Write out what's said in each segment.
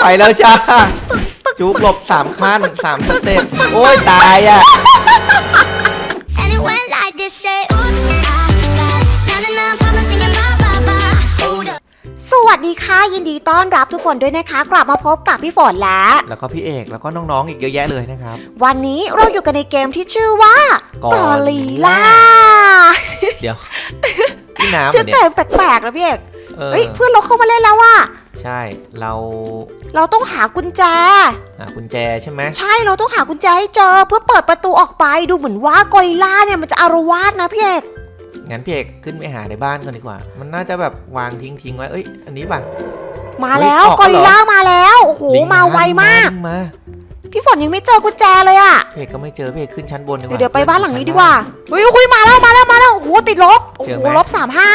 ไปแล้วจ้า จุกหลบสามขั้นสามสเต็ปโอ้ยตายอะ And it went like this, say, oops, I got na na na, problem singing ba ba ba. Hold up. สวัสดีค่ะ ยินดีต้อนรับทุกคนด้วยนะคะ กลับมาพบกับพี่ฝนแล้วแล้วก็พี่เอกแล้วก็น้องๆอีกเยอะแยะเลยนะครับ วันนี้เราอยู่กันในเกมที่ชื่อว่ากออลีล่าเดี๋ยวพี่น้ำชื่อเนี่ยแต่งแปลกๆนะพี่เอกเออเฮ้ยเพื่อนเราเข้ามาเล่นแล้วว่ะ ใช่เราเราต้องหากุญแจ หากุญแจใช่ไหมใช่เราต้องหากุญแจให้เจอ เพื่อเปิดประตูออกไปดูเหมือนว่ากอริลล่าเนี่ยมันจะอารวาสนะพี่เอกงั้นพี่เอกขึ้นไปหาในบ้านก่อนดีกว่า มันน่าจะแบบวางทิ้งทิ้งๆไว้เอ้ยอันนี้ป่ะ มาแล้วเฮ้ยออกกอแล้วเหรอ ริลล่ามาแล้วโอ้โหลิงมาไวมาก ลิงมาพี่ฝนยังไม่เจอกุญแจเลยอะพี่เอกก็ไม่เจอพี่เอกขึ้นชั้นบนดีกเดี๋ยวว่าเดี๋ยวไปบ้านหลังนี้ชั้ดีกว่าเฮ้ยคุยมาแล้วมาแล้วมาแล้วโอ้โหติดลบโอ้เจอโหไหมลบสามห้า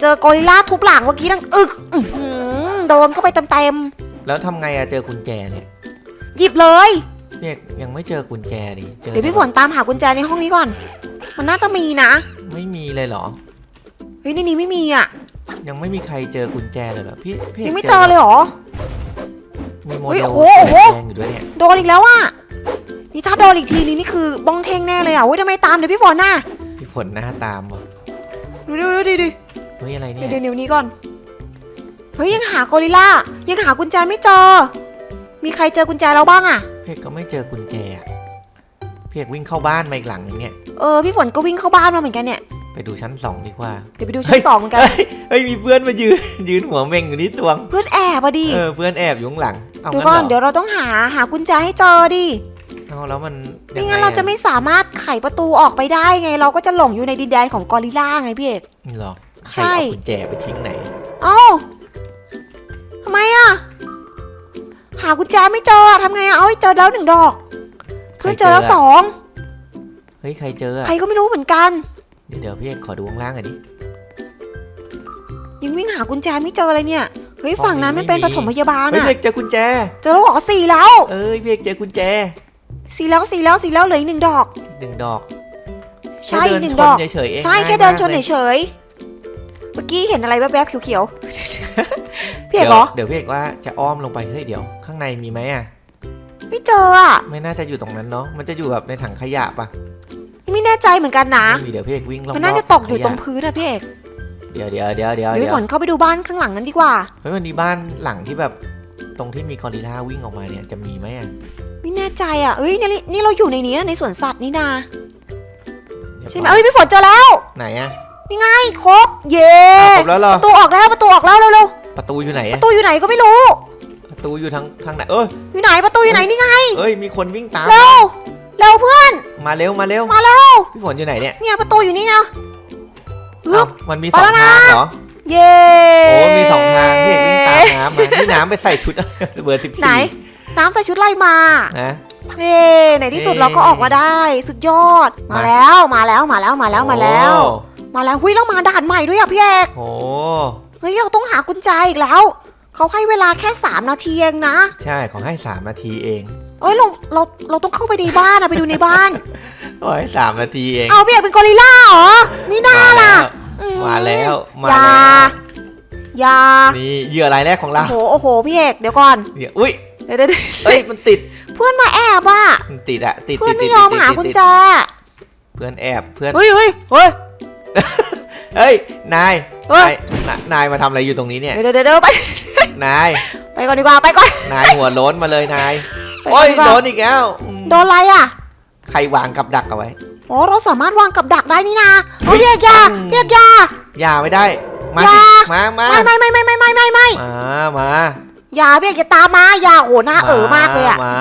เจอกอริลล่าทุบหลังเมื่อกี้ดังอึกอื้อหือ โดนเข้าไปเต็มแล้วทำไงอะเจอกุญแจเนี่ยๆหยิบเลยพี่เอกยังไม่เจอกุญแจดิเจอเดี๋ยวพี่ฝนตามหากุญแจในห้องนี้ก่อน มันน่าจะมีนะ ไม่มีเลยเหรอ เฮ้ยในนี้ไม่มีอะ ยังไม่มีใครเจอกุญแจเลยเหรอพี่พี่กยังไม่เจอเลยเหรอ มีโมเฮ้เดยลโอ้โหโอ้โห แดงอยู่ด้วยเนี่ยโดนอีกแล้วอะ นี่ถ้าโดนอีกทีนี้นี่คือบ้องเท่งแน่เลยอะเฮ้ยทำไมตามเดี๋ยวพี่ฝนน่ะพี่ฝนหน้าตามว่ะดูดิดูดิดูดิเฮ้ยอะไรเนี่เดี๋ยยวเดี๋ยวนี้ก่อน เฮ้ยยังหากอริลล่ายังหากุญแจไม่เจอ มีใครเจอกุญแจเราบ้างอะพี่เอกก็ไม่เจอกุญแจอะพี่เอกวิ่งเข้าบ้านมาอีกหลังนึงเนี่ย เออพี่ฝนก็วิ่งเข้าบ้านมาเหมือนกันเนี่ยไปดูชั้นสองดีกว่า เดี๋ยวไปดูชั้นสองเหมือนกัน เฮ้ยเฮ้ยมีเพื่อนมายืน ยืนหัวเม่งอยู่นี่ตวง เพื่อนแอบอะดิเออเพื่อนแอบอยู่ข้างหลัง เอาดูงั้นก่อนเหรเดี๋ยวเราต้องหาหากุญแจให้เจอดิเอาแล้วมันไม่งั้นเราจะไม่สามารถไขประตูออกไปได้ไง เราก็จะหลงอยู่ในดินแดนของกอริลล่าไงพี่เอกยังไงหรอใคใช่รเอากุญแจไปทิ้งไหน เอ้าทำ ไมอะหากุญแจไม่เจออะทำไงอะเอ้ยเจอแล้วหนึ่งดอกเพื่อนเจอแล้วสองเฮ้ยใครเจออะใครก็ไม่รู้เหมือนกัน เดี๋ยวเดี๋ยวพี่เอกขอดูข้างล่างหน่อยดิยังวิ่งหากุญแจไม่เจอเลยเนี่ยเฮ้ยห้องฝั่งนั้นนี้ไม่เป็นไม่ปมีฐมพยาบาลเฮ้ยอะพี่เอกเจอกุญแจ เจอแล้วเหรอสี่แล้ว เอ้ยพี่เอกเจอกุญแจสี่แล้วสี่แล้วสี่แล้วเหลืออีกหนึ่งดอกหนึ่งดอกใช่แค่หนึ่งชดอกเฉยๆเองใช่ง่ายแค่เดินมากชนเลยเฉยๆเมื่อกี้เห็นอะไรแวบๆเขียวๆ พี่เอเดี๋กยวเหรอ เดี๋ยวพี่เอกว่าจะอ้อมลงไป เฮ้ยเดี๋ยว ข้างในมีไหมอะ ไม่เจออะไม่น่าจะอยู่ตรงนั้นเนาะ มันจะอยู่แบบในถังขยะปะไม่แน่ใจเหมือนกันนะ ไม่มีเดี๋ยวพี่เอกวิ่งรอบๆมันน่าจะตกอยู่ตรงถัขพื้นอะพี่เอกยะเดี๋ยวเดี๋ยวเดี๋ยวเดี๋ยวเดี๋ยวเดี๋พี่ยวฝนเข้าไปดูบ้านข้างหลังนั้นดีกว่าเฮ้ยวันนี้บ้านหลังที่แบบตรงที่มีกอริลลาวิ่งออกมาเนี่ยจะมีไหมอะไม่แน่ใจอะเอ้ยนี่นี่เราอยู่ในนี้นะในสวนสัตว์นี่นาเดี๋ยวใช่ไหมเอ้ยพี่ฝนเจอแล้ว ไหนอะนี่ไงครบเย้อ้าวครบแล้วเหรอประตูออกแล้วประตูออกแล้วเร็ว ประตูอยู่ไหนๆปอะระตูอยู่ไหนก็ไม่รู้ ประตูอยู่ทางทางไหนเอ้ยอยู่ไหนประตูอยู่ไหนนี่ไงเอ้ยมีคนวิ่งตามเร็วเร็วเพื่อนมาเร็วมาเร็วมาเร็วพี่ฝนอยู่ไหนเนี่ยเนี่ยประตูอยู่นี่ไงฮึเอ้าบมันมีไปสองแล้วนะ ทางเหรอเย้โอ้มีสองทางพี่เอกวิ่งตามน้ำมานี่น้ำไปใส่ชุด เบอร์สิบไหน สี่น้ำใส่ชุดไล่มานะ เฮ้ในที่สุดเย้ เราก็ออกมาได้ สุดยอดมามาแล้วมาแล้วมาแล้วมาแล้วมาแล้ว โอ้มาแล้วหุ้ยเรามาด่านใหม่ด้วยอะพี่เอกโอ้เฮ้ยเราต้องหากุญแจอีกแล้ว เขาให้เวลาแค่ 3 นาทีเองนะใช่ขอให้สามนาทีเองเอ้ยเราเราเราต้องเข้าไปในบ้านอะไปดูในบ้านขอให้สามนาทีเองเอาพี่เอกเป็นกอริลล่าเหรอมีหน้าล่ะอืมาแล้วมาอย่าแล้วอย่านี่เหยื่อรายแรกของเราโอ้โหโอ้โหพี่เอกเดี๋ยวก่อนเนี่ยอุ้ยเดี๋ยวเดี๋ยวเดี๋ยวเอ้ยมันติดเพื่อนมาแอบอะมันติดอะติดเพื่อนติดไม่ติดยอมติดหาติดกุญติดแจเพื่อนแอบเพื่อนเฮ้ยเฮ้ยเฮ้ยเฮ้ยนาย เฮ้ยนายนนายมาทำอะไรอยู่ตรงนี้เนี่ย เดี๋ยวเดี๋ยวเดี๋ยวไป นาย ไปก่อนดีกว่าไปก่อน นายหัวโล้นมาเลยนาย ไปก่โอ้อนยดีกว่า โดนอีกแล้วอืมโดนอะไรอะใครวางกับดักเอาไว้ อ๋อเราสามารถวางกับดักได้นี่นาเฮ้เฮ้ยยพี่เอกอยาอืมพี่เอกอยา อย่าไม่ได้ มาอย่าสิมามาไม่ไม่ไม่ไม่ไม่ไม่ไม่ไม่มามาอย่าพี่เอกอย่าตามมาอย่าโหหน้าเอ๋อมากเลยอะมา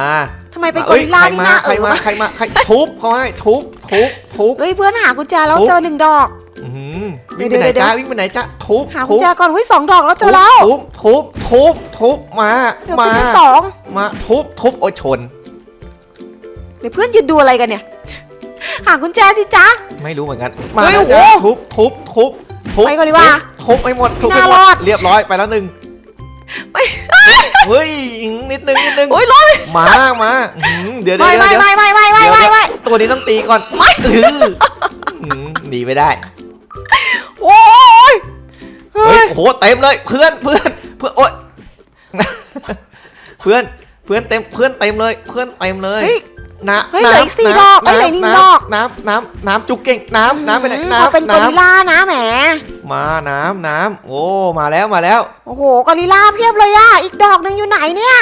ทำไมเป็นมกอริลล่าอ้ยนี่หน้าใครเอ๋อมามากใครมาใครมาทุบเขาให้ทุบทุบทุบ เฮ้ยเพื่อนหากุญแจแล้วทุบ เจอหนึ่งดอก อื้อหือเดี๋วิ่ยงวไปไหนเดี๋ยวจ้าวิ่งไปไหนจ้าทุบหากุทุญบแจก่อนเฮ้ยสองดอกแล้วเจอแล้วทุบทุบทุบทุบมา เดี๋ยวมา เป็นสองมาทุบทุบโอ้ยชน เดี๋ยวเพื่อนยืนดูอะไรกันเนี่ย หากุญแจสิจ๊ะ ไม่รู้เหมือนกัน มาเฮ้ยแล้วจ้าโอ้โหทุบทุบทุบทุบไปก่อนดีกว่าทุบไปหมดทุบไปน่าหมรดอด เรียบร้อยไปแล้วหนึ่งไปเฮ้ยนิดนึงนิดนึงโอ้ยร้อนมามาอื้อหือเดี๋ยวเดี๋ยไม่วไม่เดี๋ยว ไม่ไม่ไม่ไม่เดี๋ยวไม่ไม่ ตัวนี้ต้องตีก่อนเออหือหนีไปได้โอ้ย เฮ้เฮ้ยยโอ้โหเต็มเลยเพื่อนเพื่อนเพื่อนโอ๊ยเพื่อนเพื่อนเต็มเพื่อนเต็มเลยเพื่อนเต็มเลยเฮ้ย น้เฮ้ยำเหลืออีกสี่น้ำดอกเอ้ยน้ำเหลืออีกหนึ่งน้ำดอก น้ำน้ำน้ำจุกเก่งน้ำน้ำไปไหนอืมน้ำเขาเป็นกอริลน้ำล่านะแหม มาน้ำน้ำโอ้มาแล้วมาแล้ว โอ้โหกอริลล่าเพียบเลยอะอีกดอกหนึ่งอยู่ไหนเนี่ย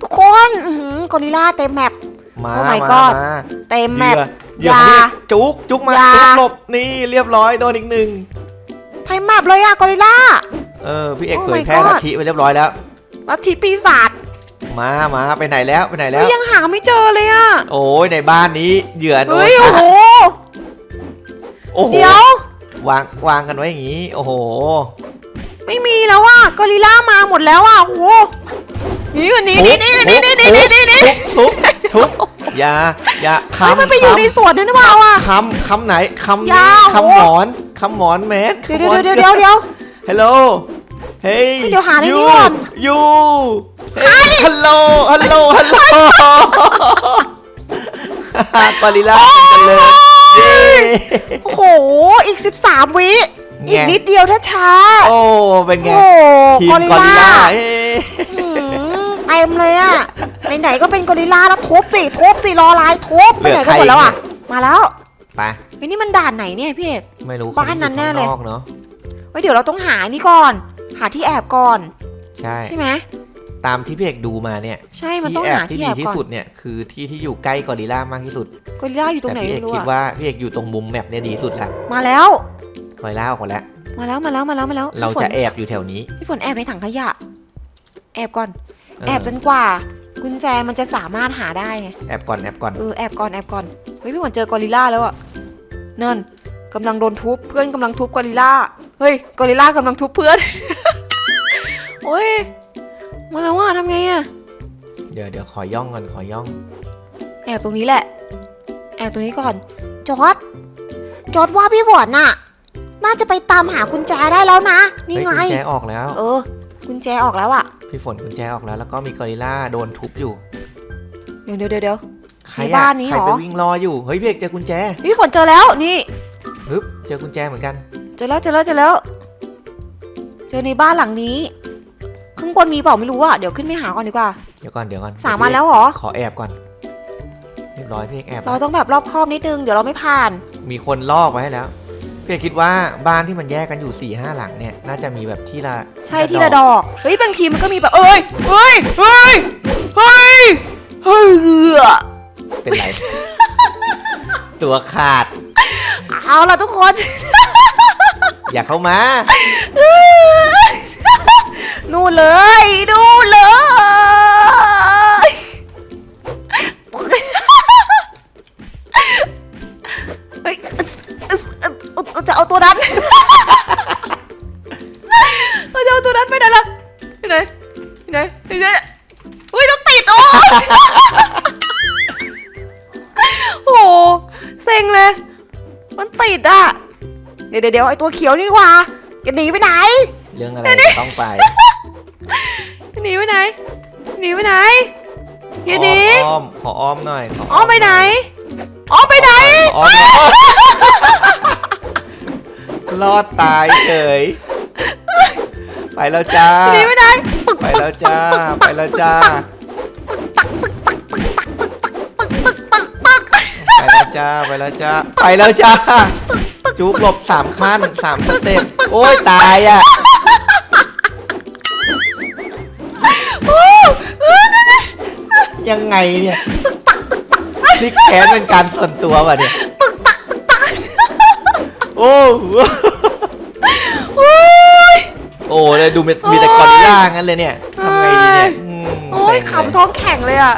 ทุกคนอื้อหือกอริลล่าเต็มแมป มา Oh my มา god มาเต็มเหแมยื่ป อเหยื่ออย่านี่จุกจุกมาอย่า จุกหลบนี่เรียบร้อยโดนอีกหนึ่ง เต็มแมปเลยอะกอริลล่า เออพี่เอก Oh เผย my แพร่ god ลัทธิไปเรียบร้อยแล้ว ลัทธิปีศาจมามาไปไหนแล้วไปไหนแล้เฮ้วยยังหาไม่เจอเลยอะโอ้ยในบ้านนี้เหยื่อโดนเฮ้ยโอ้โห โอ้โหเดี๋ยว วางวางกันไว้อย่างนี้ โอ้โห ไม่มีแล้วอะกอริลล่ามาหมดแล้วอะโอ้โหหนี่กันหนี่นี่นี่นี่นี่นี่นี่นี่นี่ทุบทุบทุบอ ย่าอย่าเฮ้ยคำมันไปอยู่ในคำสวนด้วยหรือเปล่าอะคำคำไหนคำยานี้วคำหมอนคำหมอนแมนเดี๋ยวเดี๋ยวเดี๋ยวเดี๋ยวเดี๋ยวฮัลโหลเฮ้ยเดี๋ยวหาในนี้ก่อนยูฮัลโหลฮัลโหลฮัลโหลกอริลล่ากันเลยเย้โอ้โห อีก 13 วิไงอีกนิดเดียวถ้าช้า โอ้ เป็นโอ้ไงโหทีมกกออริริลลล่าล่าเฮ้หืมเต็มเลยอะไหนๆก็เป็นกอริลล่าแล้วทุบสิทุบสิรอลายทุบไปไหนกันหมดแล้วอะมาแล้วไปเฮ้ยนี่มันด่านไหนเนี่ยพี่เอกไม่รู้บ้านนั้นแน่เลยขาอยู่ข้างอกเนาะเฮ้ยเดี๋ยวเราต้องหานี่ก่อน หาที่แอบก่อน ใช่ใช่ไหมตามที่พี่เอกดูมาเนี่ยใช่มันต้องที่แอบหาที่ที่ดีแอบที่ก่อนสุดเนี่ยคือที่ที่อยู่ใกล้กอริลล่ามากที่สุดกอริลล่าอยู่ตรงแต่ไหนพี่เอไม่กรู้คิดอะว่าพี่เอกอยู่ตรงมุมแมปเนี่ยดีที่สุดละมาแล้วกอริลล่าออกมาแล้วมาแล้วมาแล้วมาแล้วมาแล้ว เราพี่ฝนจะแอบอยู่แถวนี้พี่ฝนแอบในถังขยะ แอบก่อน แอบจนกว่า กุญแจมันจะสามารถหาได้ไงแอบก่อนแอบก่อนเออแอบก่อนแอบก่อนเฮ้ยพี่ฝนเจอกอริลล่าแล้วอะนั่นกำลังโดนทุบเพื่อนกำลังทุบกอริลล่าเฮ้ยกอริลล่ากำลังทุบเพื่อน โอ้ยมาแล้วว่าทำไงอะเดี๋ยวเดี๋ยวขอย่องก่อนขอย่อง แอบตรงนี้แหละ แอบตรงนี้ก่อนจอดจอดว่าพี่ฝนน่ะ น่าจะไปตามหากุญแจได้แล้วนะ นี่เฮ้ยไงกุญแจออกแล้ว เออ กุญแจออกแล้วอะ พี่ฝนกุญแจออกแล้ว แล้วก็มีกอริลล่าโดนทุบอยู่เดี๋ยวเดี๋ยวเดี๋ยวเดี๋ยว ใครในอะบ้านนี้ใครเหรอ ไปวิ่งรออยู่ เฮ้ยพี่เอกเจอกุญแจพี่ฝนเจอแล้วนี่ฮึบเจอกุญแจเหมือนกัน เจอแล้วเจอแล้วเจอแล้ว เจอในบ้านหลังนี้ ข้างบนมีเปล่าไม่รู้อะเดี๋ยวขึ้นไปหาก่อนดีกว่าเดี๋ยวก่อนเดี๋ยวก่อนสามวันแล้วเหรอ ขอแอบก่อน เรียบร้อยพี่เอกแอบเราแล้วต้องแบบรอบคอบนิดนึงเดี๋ยวเราไม่ผ่าน มีคนลอกไว้ให้แล้ว พี่เอกคิดว่าบ้านที่มันแยกกันอยู่4ี่ห้าหลังเนี่ยน่าจะมีแบบที่ละใช่ที่ละดอก เฮ้ยบางทีมันก็มีแบบเอ้ยเฮ้ยเฮ้ยเฮ้ยเฮ้ยเป็นไร ตัวขาด เอาล่ะทุกคน อย่าเข้ามา นู่นเลย นู่นเลย ตัวนั้น เราจะเอาตัวนั้นไปไหนล่ะไปไหนไปไหนไปไหนอุ้ยต้องติดโอ้โหเซ็งเลย มันติดอะ เดี๋ยวเดี๋ยวเดี๋ยวไอตัวเขียวนี่ดีกว่าจะหนีไปไหน เรื่องอะไรต้องไปหนีไปไหน หนีไปไหนอย่าหนีอ้อมขออ้อมหน่อยขอ๋อไปไหนอ๋อไปไหนขออ้อม รอดตายเฉยไปแล้วจ้า หนีไปไหนไปแล้วจ้า ไปแล้วจ้า ไปแล้วจ้า ไปแล้วจ้า ไปแล้วจ้า จุกหลบสามขั้นสามสเต็ป โอ้ยตายอะยังไงเนี่ยนี่แค้นเป็นการส่วนตัวป่ะเนี่ย โอ้ โหโอ้เลยดูมีมีแต่กอริลล่างั้นเลยเนี่ยทำไงดีเนี่ยอืมโอ้ยเซ็งเลยขำท้องแข็งเลยอะ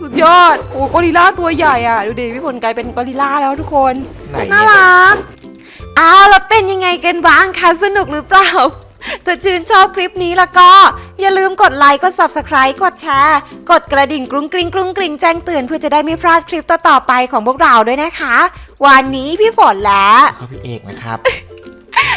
สุดยอด โอ้กอริลล่าตัวใหญ่อะ ดูดิพี่ผลกลายเป็นกอริลล่าแล้วทุกคน ไหนน่าเนี่ยรักเอาแล้วเป็นยังไงกันบ้างคะสนุกหรือเปล่า ถ้าชื่นชอบคลิปนี้แล้วก็ อย่าลืมกดไลค์ กด subscribe กดแชร์ กดกระดิ่งกรุ้งกริ้งกรุ้งกริ้งแจ้งเตือนเพื่อจะได้ไม่พลาดคลิปต่อๆไปของพวกเราด้วยนะคะ วันนี้พี่ฝนและ เขาพี่เอกนะครับ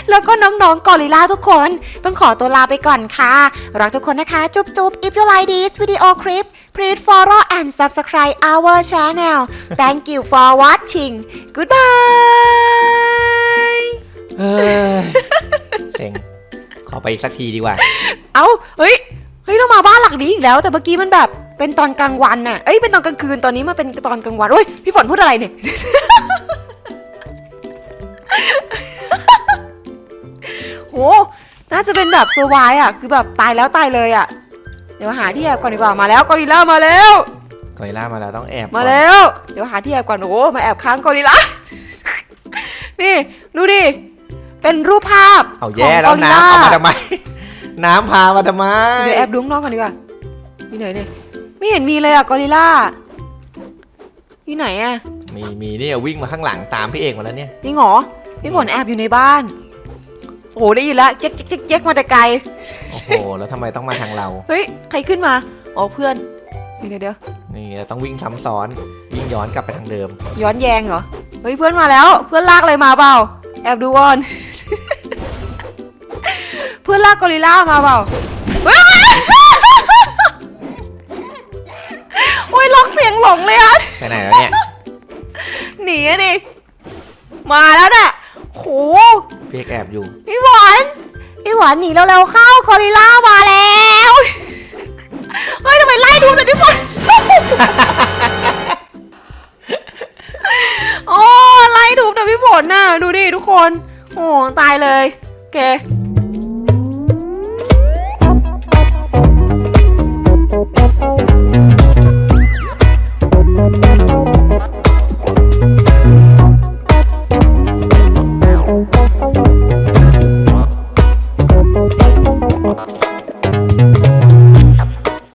แล้วก็น้องๆกอริลลาทุกคน ต้องขอตัวลาไปก่อนค่ะ รักทุกคนนะคะ จุ๊บจุ๊บ if you like this video clip please follow and subscribe our channel thank you for watching goodbye เฮ้ยเซ็งขอไปอีกสักทีดีกว่า เอาเฮ้ยขฮ้ย เรามาบ้านหลังนี้อีกแล้ว แต่เมื่อกี้มันแบบ เป็นตอนกลางวันน่ะ เอ้ย เป็นตอนกลางคืน ตอนนี้มาเป็นตอนกลางวัน โอ้ย พี่ฝนพูดอะไรเนี่ยโห น่าจะเป็นแบบเซอร์ไวส์อะ คือแบบตายแล้วตายเลยอะ เดี๋ยวหาที่แอบก่อนดีกว่า มาแล้วกอริลล่ามาแล้ว กอริลล่ามาแล้วต้องแอบมาก่อนแล้ว เดี๋ยวหาที่แอบก่อนโอ้มาแอบค้างกอริลล่า นี่ดูดิ เป็นรูปภาพเอาขแย่องแล้วกอริลล่าน้ำเอามาทำไม น้ำพามาทำไม เดี๋ยวแอบดูข้างนอกก่อนดีกว่าอยู่ไหนเนี่ย ไม่เห็นมีเลยอะกอริลล่าอยู่ไหนอะ มีมีเนี่ยวิ่งมาข้างหลังตามพี่เอกมาแล้วเนี่ยจริงเหรอพี่ฝนแอบอยู่ในบ้าน โอ้โหได้ยินแล้วเจ๊กเจ๊กเจ๊กเจ๊กมาแต่ไกล โอ้โห แล้วทำไมต้องมาทางเรา เฮ้ย ใครขึ้นมา อ๋อเพื่อน เดี๋ยวเดี๋ยวเดี๋ยวนี่เราต้องวิ่งซ้ำซ้อน วิ่งย้อนกลับไปทางเดิม ย้อนแยงเหรอ เฮ้ยเพื่อนมาแล้ว เพื่อนลากอะไรมาเปล่า แอบดูก่อน เพื่อนลากกอริลล่ามาเปล่าเฮ้ยโอ้ยร้องเสียงหลงเลยอะ ไปไหนแล้วเนี่ย หนีอะดิ มาแล้วน่ะโห พี่เอกแอบอยู่ พี่หวานพี่หวานหนีเร็วๆเข้ากอริลล่ามาแล้วเฮ้ยทำไมไล่ดูแต่พี่หวานโอ้ไล่ดูแต่พี่ฝนน่ะดูดิทุกคน โอ้ตายเลยโอเค